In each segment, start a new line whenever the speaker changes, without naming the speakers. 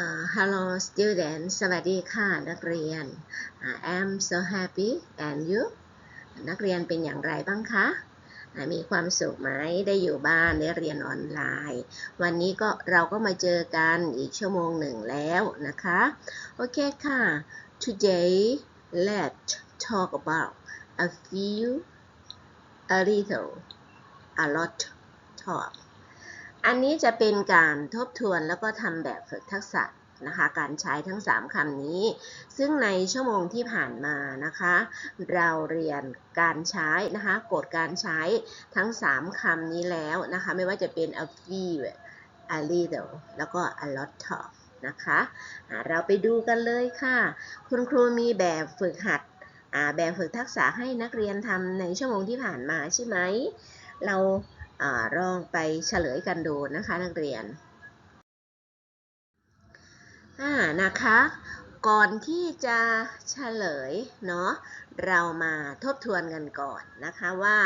Uh, hello student สวัสดีค่ะ นักเรียน uh, I'm so happy and you นักเรียนเป็นอย่างไรบ้างคะ มีความสุขไหม ได้อยู่บ้าน ได้เรียนออนไลน์ วันนี้ก็เราก็มาเจอกันอีกชั่วโมงหนึ่งแล้วนะคะ โอเคค่ะ today let's talk about a few a little a lot talk อันนี้จะเป็นการทบทวนแล้วก็ทำแบบฝึกทักษะนะคะการใช้ทั้ง 3คำนี้ ซึ่งในชั่วโมงที่ผ่านมานะคะ เราเรียนการใช้นะคะกฎการใช้ทั้ง 3คำนี้แล้วนะคะ ไม่ว่าจะเป็น a few a little แล้วก็ a lot of นะคะอ่าเราไปดูกันเลยค่ะ คุณครูมีแบบฝึกหัดแบบฝึกทักษะให้นักเรียนทำในชั่วโมงที่ผ่านมาใช่ไหม เรา ลองไปเฉลยกันดูนะคะนักเรียนอ่านะคะ ก่อนที่จะเฉลยเนาะเรามาทบทวนกันก่อนนะคะว่า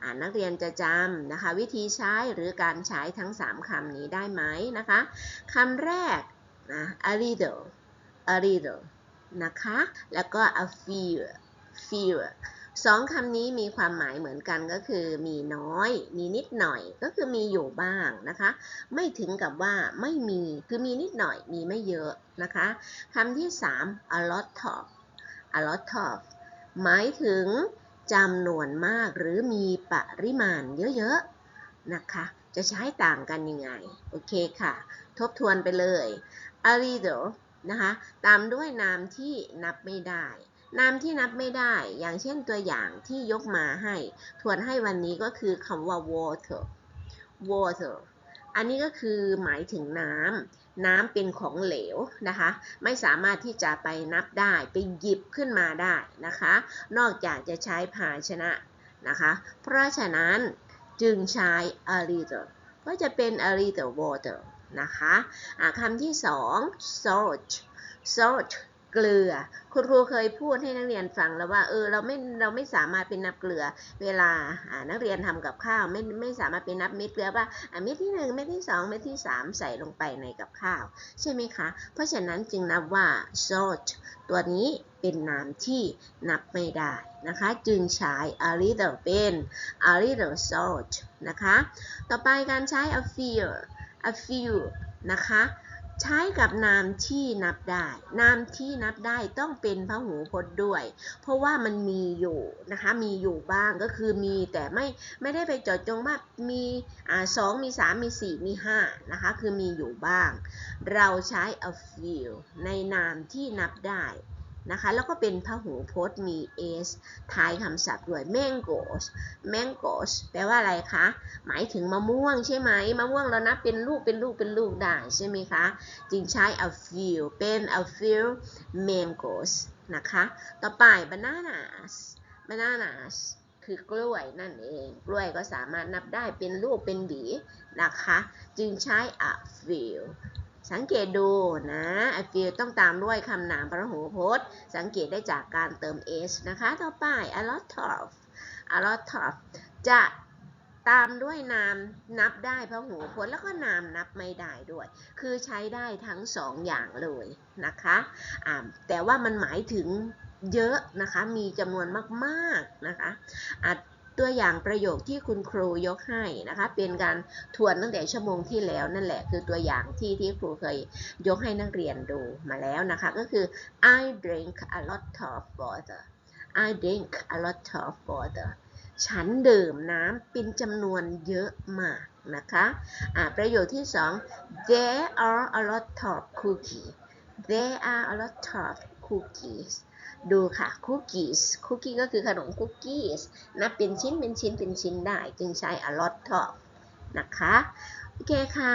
อ่านักเรียนจะจำนะคะวิธีใช้หรือการใช้ทั้ง 3คำนี้ได้ไหมนะคะคำแรกนะ a little a little นะคะ แล้วก็ a few few สองคำนี้มีความหมายเหมือนกันก็คือ มีน้อย มีนิดหน่อย ก็คือมีอยู่บ้างนะคะ ไม่ถึงกับว่าไม่มีคือมีนิดหน่อยมีไม่เยอะนะคะคำที่ 3 a lot of a lot of หมายถึงจำนวนมากหรือมีปริมาณเยอะๆนะคะ จะใช้ต่างกันยังไง โอเคค่ะ ทบทวนไปเลย a little นะคะ ตามด้วยนามที่นับไม่ได้ นามที่นับไม่ได้ อย่างเช่นตัวอย่างที่ยกมาให้ ทวนให้วันนี้ก็คือคำว่า water water อันนี้ก็คือหมายถึงน้ำ น้ำเป็นของเหลวนะคะ ไม่สามารถที่จะไปนับได้ ไปหยิบขึ้นมาได้นะคะ นอกจากจะใช้ภาชนะนะคะ เพราะฉะนั้นจึงใช้ a little ก็จะเป็น a little water นะคะะคำที่สอง salt salt เกลือ คุณครูเคยพูดให้นักเรียนฟังแล้วว่า เออ เราไม่เราไม่สามารถเป็นนับเกลือ เวลานักเรียนทำกับข้าวไม่ไม่สามารถเป็นนับเม็ดเกลือว่าเม็ดที่หนึ่งเม็ดที่สองเม็ดที่สามใส่ลงไปในกับข้าว ใช่ไหมคะ เพราะฉะนั้นจึงนับว่า salt ตัวนี้เป็นนามที่นับไม่ได้นะคะ จึงใช้ a little เป็น a little salt นะคะ ต่อไปการใช้ a few a few นะคะ ใช้กับนามที่นับได้ นามที่นับได้ต้องเป็นพหูพจน์ด้วย เพราะว่ามันมีอยู่นะคะ มีอยู่บ้างก็คือมีแต่ไม่ไม่ได้ไปจดจงว่ามีอ่าสองมีสามมีสี่มีห้านะคะ คือมีอยู่บ้าง เราใช้ a few ในนามที่นับได้ นะคะ แล้วก็เป็นพหูพจน์มี s ท้ายคำศัพท์ด้วย mangoes mangoes แปลว่าอะไรคะ หมายถึงมะม่วงใช่ไหม มะม่วงเรานับเป็นลูกเป็นลูกเป็นลูกได้ใช่ไหมคะ จึงใช้ a few เป็น a few mangoes นะคะ ต่อไป bananas bananas คือกล้วยนั่นเอง กล้วยก็สามารถนับได้เป็นลูกเป็นหวีนะคะ จึงใช้ a few สังเกตดูนะ a few ต้องตามด้วยคำนามพหูพจน์ สังเกตได้จากการเติม s นะคะ ต่อไป a lot of a lot of จะตามด้วยนามนับได้พระหูพจน์แล้วก็นามนับไม่ได้ด้วย คือใช้ได้ทั้งสองอย่างเลยนะคะะแต่ว่ามันหมายถึงเยอะนะคะ มีจำนวนมาก ๆ นะคะะ ตัวอย่างประโยคที่คุณครูยกให้นะคะ เป็นการทวนตั้งแต่ชั่วโมงที่แล้วนั่นแหละคือตัวอย่างที่ที่ครูเคยยกให้นักเรียนดูมาแล้วนะคะ ก็คือ I drink a lot of water I drink a lot of water ฉันดื่มน้ำเป็นจำนวนเยอะมากนะคะะประโยคที่สอง there are a lot of cookies there are a lot of cookies ดูค่ะคุกกี้คุกกี้ก็คือขนมคุกกี้นับเป็นชิ้นเป็นชิ้นเป็นชิ้นได้ จึงใช้ a lot of นะคะ โอเคค่ะ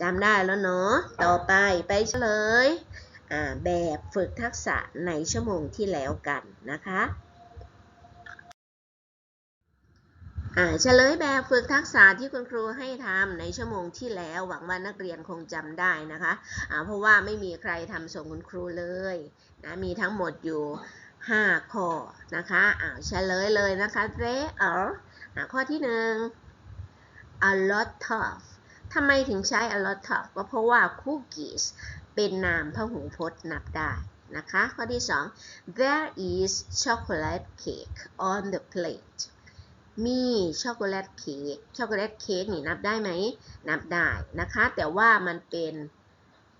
จำได้แล้วเนาะต่อไปไปเฉลยแบบฝึกทักษะในชั่วโมงที่แล้วกันนะคะ เฉลยแบบฝึกทักษะที่คุณครูให้ทำในชั่วโมงที่แล้ว หวังว่านักเรียนคงจำได้นะคะะเพราะว่าไม่มีใครทำส่งคุณครูเลยนะมีทั้งหมดอยู่ 5 ข้อนะคะะเฉลยเลยนะคะ there are ข้อที่ 1 a lot of ทำไมถึงใช้ a lot of ก็เพราะว่า cookies เป็นนามพหูพจน์นับได้นะคะ ข้อที่ 2 there is chocolate cake on the plate มีช็อกโกแลตเค้ก ช็อกโกแลตเค้กนี่นับได้ไหม นับได้นะคะ แต่ว่ามันเป็น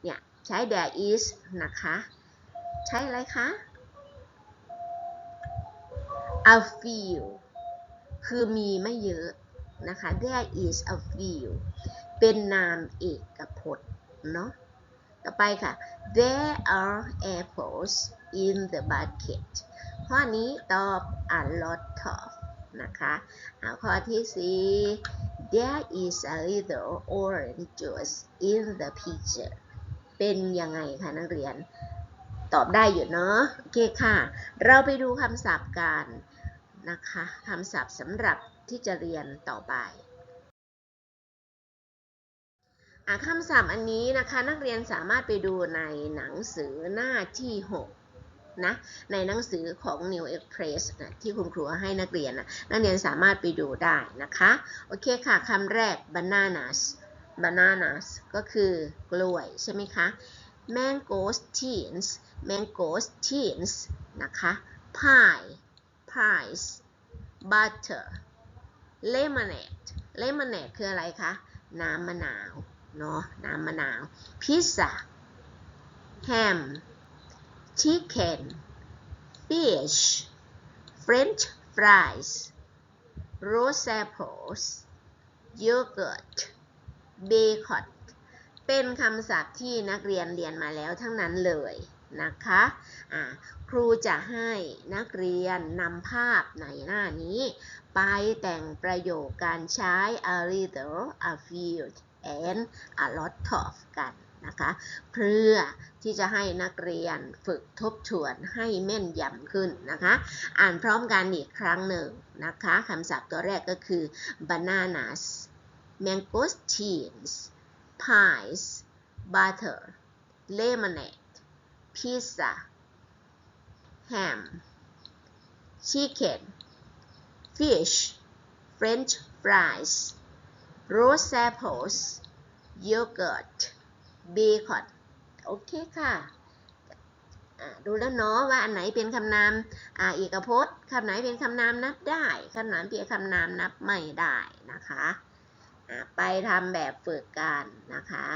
เนี่ย ใช้ there is นะคะ ใช้อะไรคะ a few คือมีไม่เยอะนะคะ there is a few เป็นนามเอกพจน์เนาะ ต่อไปค่ะ there are apples in the basket ข้อนี้ตอบ a lot of นะคะเอาข้อที่4 there is a little orange juice in the pitcher เป็นยังไงคะนักเรียน ตอบได้อยู่เนาะโอเคค่ะ เราไปดูคำศัพท์กันนะคะคำศัพท์สำหรับที่จะเรียนต่อไปคำศัพท์อันนี้นะคะนักเรียนสามารถไปดูในหนังสือหน้าที่ 6 นะในหนังสือของ New Express นะที่คุณครูให้นักเรียนนะนักเรียนสามารถไปดูได้นะคะ โอเคค่ะคำแรก bananas bananas ก็คือกล้วยใช่ไหมคะ mangosteens mangosteens นะคะ pie pies butter lemonade lemonade คืออะไรคะ น้ำมะนาว เนาะน้ำมะนาวพิซซ่า ham chicken fish french fries roast apples yogurt bacon เป็นคำศัพท์ที่นักเรียนเรียนมาแล้วทั้งนั้นเลยนะคะอ่าครูจะให้นักเรียนนำภาพในหน้านี้ ไปแต่งประโยคการใช้ a little a few and a lot of กัน นะคะ เพื่อที่จะให้นักเรียนฝึกทบทวนให้แม่นยำขึ้นนะคะ อ่านพร้อมกันอีกครั้งหนึ่งนะคะคำศัพท์ตัวแรกก็คือ bananas mangosteens pies butter lemonade pizza ham chicken fish french fries roast apples yogurt bacon โอเคค่ะดูแล้วเนาะว่าอันไหนเป็นคำนามอ่าเอกพจน์คำไหนเป็นคำนามนับได้คำไหนเป็นคำนามนับไม่ได้นะคะไปทำแบบฝึกกันนะคะ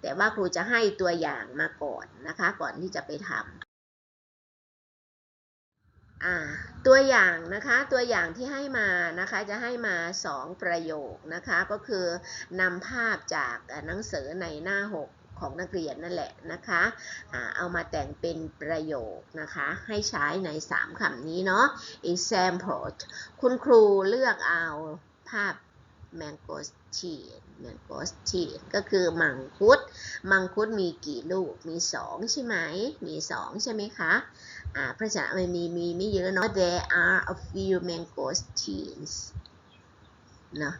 แต่ว่าครูจะให้ตัวอย่างมาก่อนนะคะ ก่อนที่จะไปทำตัวอย่างนะคะตัวอย่างที่ให้มานะคะจะให้มา 2 ประโยคนะคะ ก็คือนำภาพจากหนังสือในหน้า 6 ของนักเรียนนั่นแหละนะคะเอามาแต่งเป็นประโยคนะคะ ให้ใช้ใน 3คำนี้เนาะ example คุณครูเลือกเอาภาพ mangosteen mangosteen ก็คือมังคุด มังคุดมีกี่ลูก มี 2 ใช่ไหม มี 2 ใช่ไหมคะอ่าเพราะฉะนั้นมันมีมีไม่เยอะเนาะ there are a few mangosteens เนาะ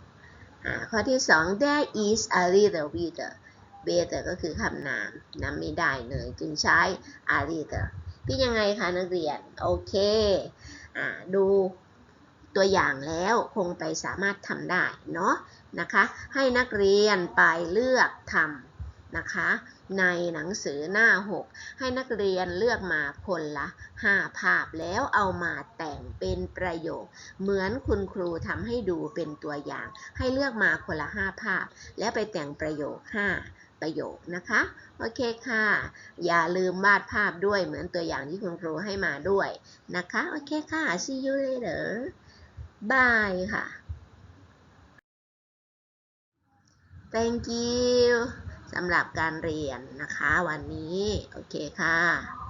อ่าข้อที่ 2 there is a little bit better ก็คือคำนามนำไม่ได้เลยจึงใช้ a little พี่ยังไงคะนักเรียน โอเคอ่าดูตัวอย่างแล้วคงไปสามารถทำได้เนาะนะคะ ให้นักเรียนไปเลือกทำนะคะ ในหนังสือหน้า 6 ให้นักเรียนเลือกมาคนละ 5 ภาพแล้วเอามาแต่งเป็นประโยค เหมือนคุณครูทำให้ดูเป็นตัวอย่าง ให้เลือกมาคนละ 5 ภาพ แล้วไปแต่งประโยค 5 ประโยคนะคะ โอเคค่ะ อย่าลืมวาดภาพด้วยเหมือนตัวอย่างที่คุณครูให้มาด้วยนะคะ โอเคค่ะ see you later บายค่ะ thank you สำหรับการเรียนนะคะวันนี้ โอเคค่ะ